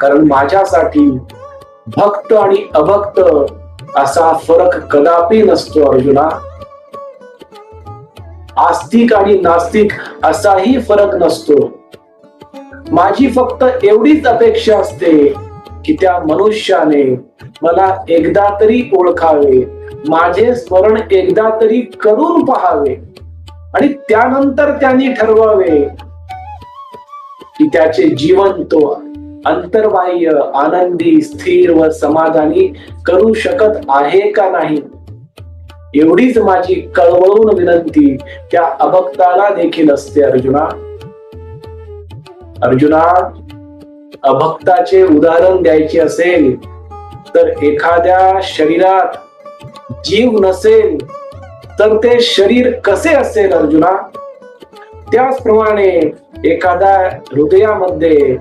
कारण माझ्यासाठी भक्त आणि अभक्त असा फरक कदापि नसतो अर्जुना. आस्तिक आणि नास्तिक असाही फरक नसतो. माझी फक्त एवढीच अपेक्षा असते की त्या मनुष्याने मला एकदा तरी ओळखावे माझे स्मरण एकदा तरी करून पहावे आणि त्यानंतर त्यांनी ठरवावे की त्याचे जीवन तो अंतर्बाह्य आनंदी स्थिर व समाधानी करू शकत आहे का नाही? एवढीच माझी कळवळून विनंती त्या अभक्ताला देखील असते अर्जुना. अर्जुना अभक्ताचे उदाहरण द्यायचे असेल तर एखाद्या शरीरात जीव नसेल तर ते शरीर कसे असेल अर्जुना? त्याचप्रमाणे एखाद्या हृदयामध्ये